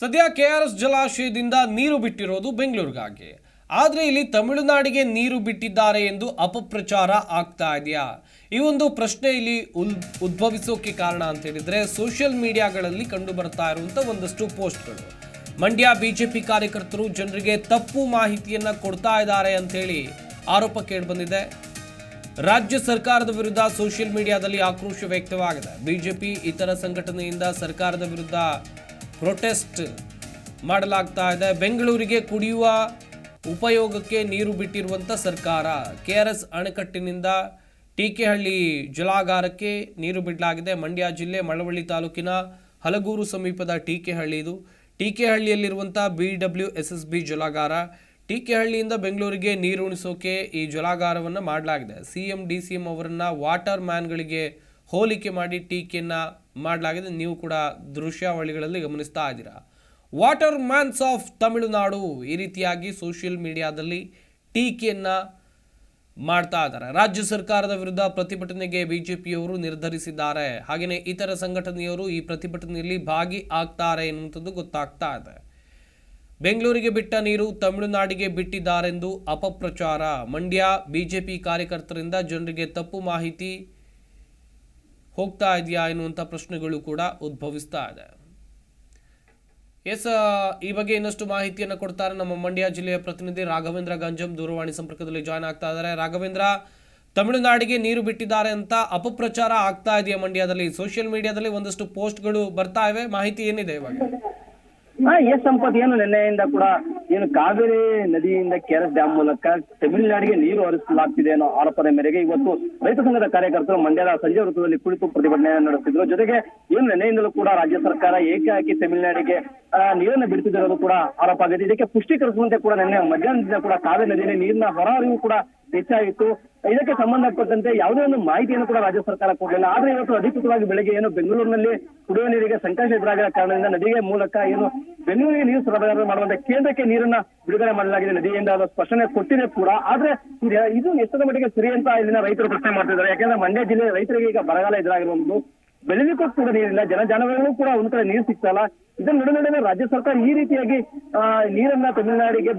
ಸದ್ಯ K R S ಜಲಾಶಯದಿಂದ ನೀರು ಬಿಟ್ಟಿರೋದು ಬೆಂಗಳೂರಿಗಾಗಿ. ಆದರೆ ಇಲ್ಲಿ ತಮಿಳುನಾಡಿಗೆ ನೀರು ಬಿಟ್ಟಿದ್ದಾರೆ ಎಂದು ಅಪಪ್ರಚಾರ ಆಗ್ತಾ ಇದೆಯಾ? ಈ ಒಂದು ಪ್ರಶ್ನೆ ಇಲ್ಲಿ ಉದ್ಭವಿಸೋಕೆ ಕಾರಣ ಅಂತ ಹೇಳಿದ್ರೆ ಸೋಷಿಯಲ್ ಮೀಡಿಯಾಗಳಲ್ಲಿ ಕಂಡು ಬರ್ತಾ ಇರುವಂತ ಒಂದಷ್ಟು ಪೋಸ್ಟ್ಗಳು. ಮಂಡ್ಯ ಬಿಜೆಪಿ ಕಾರ್ಯಕರ್ತರು ಜನರಿಗೆ ತಪ್ಪು ಮಾಹಿತಿಯನ್ನ ಕೊಡ್ತಾ ಇದ್ದಾರೆ ಅಂತೇಳಿ ಆರೋಪ ಕೇಳಿಬಂದಿದೆ. ರಾಜ್ಯ ಸರ್ಕಾರದ ವಿರುದ್ಧ ಸೋಷಿಯಲ್ ಮೀಡಿಯಾದಲ್ಲಿ ಆಕ್ರೋಶ ವ್ಯಕ್ತವಾಗಿದೆ. ಬಿಜೆಪಿ ಇತರ ಸಂಘಟನೆಯಿಂದ ಸರ್ಕಾರದ ವಿರುದ್ಧ ಪ್ರೊಟೆಸ್ಟ್ ಮಾಡಲಾಗ್ತಾ ಇದೆ. ಬೆಂಗಳೂರಿಗೆ ಕುಡಿಯುವ ಉಪಯೋಗಕ್ಕೆ ನೀರು ಬಿಟ್ಟಿರುವಂಥ ಸರ್ಕಾರ ಕೆ ಆರ್ ಎಸ್ ಅಣೆಕಟ್ಟಿನಿಂದ ಟೀಕೆಹಳ್ಳಿ ಜಲಾಗಾರಕ್ಕೆ ನೀರು ಬಿಡಲಾಗಿದೆ. ಮಂಡ್ಯ ಜಿಲ್ಲೆ ಮಳವಳ್ಳಿ ತಾಲೂಕಿನ ಹಲಗೂರು ಸಮೀಪದ ಟೀಕೆಹಳ್ಳಿ ಇದು. ಟೀಕೆಹಳ್ಳಿಯಲ್ಲಿರುವಂಥ B W S S B ಜಲಾಗಾರ, ಟೀಕೆಹಳ್ಳಿಯಿಂದ ಬೆಂಗಳೂರಿಗೆ ನೀರು ಉಣಿಸೋಕೆ ಈ ಜಲಾಗಾರವನ್ನು ಮಾಡಲಾಗಿದೆ. C M D C M ಅವರನ್ನು ವಾಟರ್ ಮ್ಯಾನ್ಗಳಿಗೆ ಹೋಲಿಕೆ ಮಾಡಿ ಟೀಕೆಯನ್ನು ಮಾಡಲಾಗಿದೆ. ನೀವು ಕೂಡ ದೃಶ್ಯಾವಳಿಗಳಲ್ಲಿ ಗಮನಿಸ್ತಾ ಇದ್ದೀರಾ. ವಾಟರ್ ಮ್ಯಾನ್ಸ್ ಆಫ್ ತಮಿಳುನಾಡು ಈ ರೀತಿಯಾಗಿ ಸೋಷಿಯಲ್ ಮೀಡಿಯಾದಲ್ಲಿ ಟೀಕೆಯನ್ನು ಮಾಡ್ತಾ ಇದ್ದಾರೆ. ರಾಜ್ಯ ಸರ್ಕಾರದ ವಿರುದ್ಧ ಪ್ರತಿಭಟನೆಗೆ ಬಿಜೆಪಿಯವರು ನಿರ್ಧರಿಸಿದ್ದಾರೆ. ಹಾಗೆಯೇ ಇತರ ಸಂಘಟನೆಯವರು ಈ ಪ್ರತಿಭಟನೆಯಲ್ಲಿ ಭಾಗಿ ಆಗ್ತಾರೆ ಎನ್ನುವಂಥದ್ದು ಗೊತ್ತಾಗ್ತಾ ಇದೆ. ಬೆಂಗಳೂರಿಗೆ ಬಿಟ್ಟ ನೀರು ತಮಿಳುನಾಡಿಗೆ ಬಿಟ್ಟಿದ್ದಾರೆಂದು ಅಪಪ್ರಚಾರ. ಮಂಡ್ಯ ಬಿಜೆಪಿ ಕಾರ್ಯಕರ್ತರಿಂದ ಜನರಿಗೆ ತಪ್ಪು ಮಾಹಿತಿ ಹೋಗ್ತಾ ಇದೆಯಾ ಎನ್ನುವಂಥ ಪ್ರಶ್ನೆಗಳು ಕೂಡ ಉದ್ಭವಿಸ್ತಾ ಇದೆ. ಎಸ್ ಈ ಬಗ್ಗೆ ಇನ್ನಷ್ಟು ಮಾಹಿತಿಯನ್ನು ಕೊಡ್ತಾರೆ ನಮ್ಮ ಮಂಡ್ಯ ಜಿಲ್ಲೆಯ ಪ್ರತಿನಿಧಿ ರಾಘವೇಂದ್ರ ಗಂಜಂ ದೂರವಾಣಿ ಸಂಪರ್ಕದಲ್ಲಿ ಜಾಯ್ನ್ ಆಗ್ತಾ ಇದ್ದಾರೆ. ರಾಘವೇಂದ್ರ, ತಮಿಳುನಾಡಿಗೆ ನೀರು ಬಿಟ್ಟಿದ್ದಾರೆ ಅಂತ ಅಪಪ್ರಚಾರ ಆಗ್ತಾ ಇದೆಯಾ ಮಂಡ್ಯದಲ್ಲಿ? ಸೋಷಿಯಲ್ ಮೀಡಿಯಾದಲ್ಲಿ ಒಂದಷ್ಟು ಪೋಸ್ಟ್ಗಳು ಬರ್ತಾ ಇವೆ. ಮಾಹಿತಿ ಏನಿದೆ ಇವಾಗ? ಎಸ್ ಸಂಪತ್, ಏನು ನಿನ್ನೆಯಿಂದ ಕೂಡ ಏನು ಕಾವೇರಿ ನದಿಯಿಂದ ಕೆಆರ್ಎಸ್ ಡ್ಯಾಮ್ ಮೂಲಕ ತಮಿಳುನಾಡಿಗೆ ನೀರು ಹರಿಸಲಾಗ್ತಿದೆ ಅನ್ನೋ ಆರೋಪದ ಮೇರೆಗೆ ಇವತ್ತು ರೈತ ಸಂಘದ ಕಾರ್ಯಕರ್ತರು ಮಂಡ್ಯದ ಸಂಜೆ ವೃತ್ತದಲ್ಲಿ ಕುಳಿತು ಪ್ರತಿಭಟನೆ ನಡೆಸಿದ್ರು ಜೊತೆಗೆ ಏನು ನೆನೆಯಿಂದಲೂ ಕೂಡ ರಾಜ್ಯ ಸರ್ಕಾರ ಏಕಾಏಕಿ ತಮಿಳುನಾಡಿಗೆ ನೀರನ್ನು ಬಿಡ್ತಿರೋದು ಕೂಡ ಆರೋಪ ಆಗಿದೆ. ಇದಕ್ಕೆ ಪುಷ್ಟೀಕರಿಸುವಂತೆ ಕೂಡ ನಿನ್ನೆ ಮಧ್ಯಾಹ್ನದಿಂದ ಕೂಡ ಕಾವೇರಿ ನದಿಯಲ್ಲಿ ನೀರಿನ ಹೊರಹರಿವು ಕೂಡ ಹೆಚ್ಚಾಗಿತ್ತು. ಇದಕ್ಕೆ ಸಂಬಂಧಪಟ್ಟಂತೆ ಯಾವುದೇ ಒಂದು ಮಾಹಿತಿಯನ್ನು ಕೂಡ ರಾಜ್ಯ ಸರ್ಕಾರ ಕೊಡಲಿಲ್ಲ ಆದ್ರೆ ಇವತ್ತು ಅಧಿಕೃತವಾಗಿ ಬೆಳಗ್ಗೆ ಏನು ಬೆಂಗಳೂರಿನಲ್ಲಿ ಕುಡಿಯುವ ನೀರಿಗೆ ಸಂಕಷ್ಟ ಎದುರಾಗಿರೋ ಕಾರಣದಿಂದ ನದಿಗೆ ಮೂಲಕ ಏನು ಬೆಂಗಳೂರಿಗೆ ನೀರು ಸರಬರಾಜು ಮಾಡುವಂತ ಕೇಂದ್ರಕ್ಕೆ ನೀರನ್ನ ಬಿಡುಗಡೆ ಮಾಡಲಾಗಿದೆ. ನದಿಯಿಂದ ಅದು ಸ್ಪಷ್ಟನೆ ಕೊಟ್ಟಿದೆ ಕೂಡ. ಆದ್ರೆ ಇದು- ಎಷ್ಟರ ಮಟ್ಟಿಗೆ ಸರಿ ಅಂತ ಇಲ್ಲಿನ ರೈತರು ಪ್ರಶ್ನೆ ಮಾಡ್ತಿದ್ದಾರೆ. ಯಾಕಂದ್ರೆ ಮಂಡ್ಯ ಜಿಲ್ಲೆಯ ರೈತರಿಗೆ ಈಗ ಬರಗಾಲ ಎದುರಾಗಿರುವುದು ಬೆಳೆಲಿಕ್ಕೂ ಕೂಡ ನೀರಿಲ್ಲ ಜನ ಕೂಡ ಒಂದ್ ಕಡೆ ನೀರು ಸಿಗ್ತಲ್ಲ. ಇದರ ನಡುವೆ ರಾಜ್ಯ ಸರ್ಕಾರ ಈ ರೀತಿಯಾಗಿ ನೀರನ್ನ ತಮಿಳುನಾಡಿಗೆ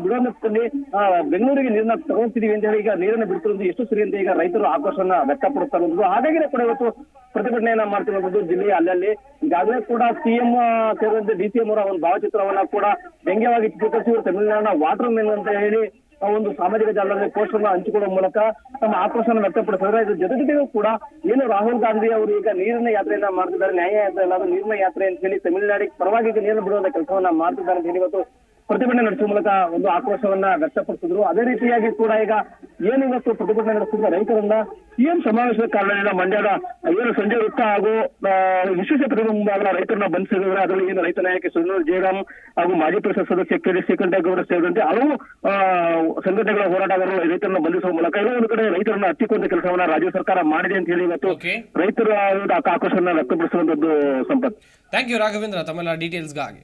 ಆ, ಬೆಂಗಳೂರಿಗೆ ನೀರನ್ನ ತಗೊಳ್ತಿದೀವಿ ಅಂತ ಹೇಳಿ ಈಗ ನೀರನ್ನ ಬಿಡ್ತಿರೋದು ಎಷ್ಟು ಸರಿ ಅಂತ ಈಗ ರೈತರು ಆಕ್ರೋಶವನ್ನ ವ್ಯಕ್ತಪಡಿಸ್ತಾ ಇರೋದು ಹಾಗಾಗಿನೇ ಕೂಡ ಇವತ್ತು ಪ್ರತಿಭಟನೆಯನ್ನ ಮಾಡ್ತಿರೋದು ಜಿಲ್ಲೆಯ ಅಲ್ಲಲ್ಲಿ. ಈಗಾಗಲೇ ಕೂಡ ಸಿಎಂ ಸೇರಿದಂತೆ ಡಿ ಸಿ ಎಂ ಅವರ ಒಂದು ಭಾವಚಿತ್ರವನ್ನ ಕೂಡ ವ್ಯಂಗ್ಯವಾಗಿ ಚಿತ್ರಿಸಿದ್ರು. ತಮಿಳುನಾಡಿನ ವಾಟರ್ ಮೆನ್ ಅಂತ ಹೇಳಿ ಒಂದು ಸಾಮಾಜಿಕ ಜಾಲದಲ್ಲಿ ಪೋಸ್ಟ್ ಅನ್ನು ಹಂಚಿಕೊಳ್ಳುವ ಮೂಲಕ ತಮ್ಮ ಆಕ್ರೋಶವನ್ನು ವ್ಯಕ್ತಪಡಿಸಿದ್ರೆ ಇದ್ರ ಜೊತೆ ಜೊತೆಗೂ ಕೂಡ ಏನು ರಾಹುಲ್ ಗಾಂಧಿ ಅವರು ಈಗ ನೀರಿನ ಯಾತ್ರೆಯನ್ನ ಮಾಡ್ತಿದ್ದಾರೆ, ನ್ಯಾಯ ಯಾತ್ರೆ ಅಲ್ಲ ನೀರಿನ ಯಾತ್ರೆ ಅಂತ ಹೇಳಿ ತಮಿಳುನಾಡಿಗೆ ಪರವಾಗಿ ನೀರನ್ನು ಬಿಡುವಂತ ಕೆಲಸವನ್ನ ಮಾಡ್ತಿದ್ದಾರೆ ಅಂತ ಹೇಳಿ ಇವತ್ತು ಪ್ರತಿಭಟನೆ ನಡೆಸುವ ಮೂಲಕ ಒಂದು ಆಕ್ರೋಶವನ್ನ ವ್ಯಕ್ತಪಡಿಸಿದ್ರು. ಅದೇ ರೀತಿಯಾಗಿ ಕೂಡ ಈಗ ಏನು ಇವತ್ತು ಪ್ರತಿಭಟನೆ ನಡೆಸಿದ ರೈತರನ್ನ ಏನ್ ಸಮಾವೇಶದ ಕಾರಣದಿಂದ ಮಂಡ್ಯದ ಏನು ಸಂಜೆ ವೃತ್ತ ಹಾಗೂ ವಿಶೇಷ ಮುಂಭಾಗ ರೈತರನ್ನ ಬಂಧಿಸಿದ್ರೆ ಅದರಲ್ಲಿ ಏನು ರೈತ ನಾಯಕ ಸುನೂರ್ ಜಯರಾಮ್ ಹಾಗೂ ಮಾಜಿ ಪರಿಷತ್ ಸದಸ್ಯ ಕೆ ಡಿ ಶ್ರೀಕಂಠೇಗೌಡ ಸೇರಿದಂತೆ ಹಲವು ಸಂಘಟನೆಗಳ ಹೋರಾಟಗಾರರು ರೈತರನ್ನ ಬಂಧಿಸುವ ಮೂಲಕ ಇನ್ನೊಂದು ಒಂದು ಕಡೆ ರೈತರನ್ನ ಹತ್ತಿಕೊಂಡ ಕೆಲಸವನ್ನ ರಾಜ್ಯ ಸರ್ಕಾರ ಮಾಡಿದೆ ಅಂತ ಹೇಳಿ ಇವತ್ತು ರೈತರ ಆಕ್ರೋಶವನ್ನ ವ್ಯಕ್ತಪಡಿಸುವಂತದ್ದು ಸಂಪತ್ ಥ್ಯಾಂಕ್ ಯು ರಾಘವೇಂದ್ರ. ತಮ್ಮೆಲ್ಲ ಡೀಟೇಲ್ಸ್ಗಾಗಿ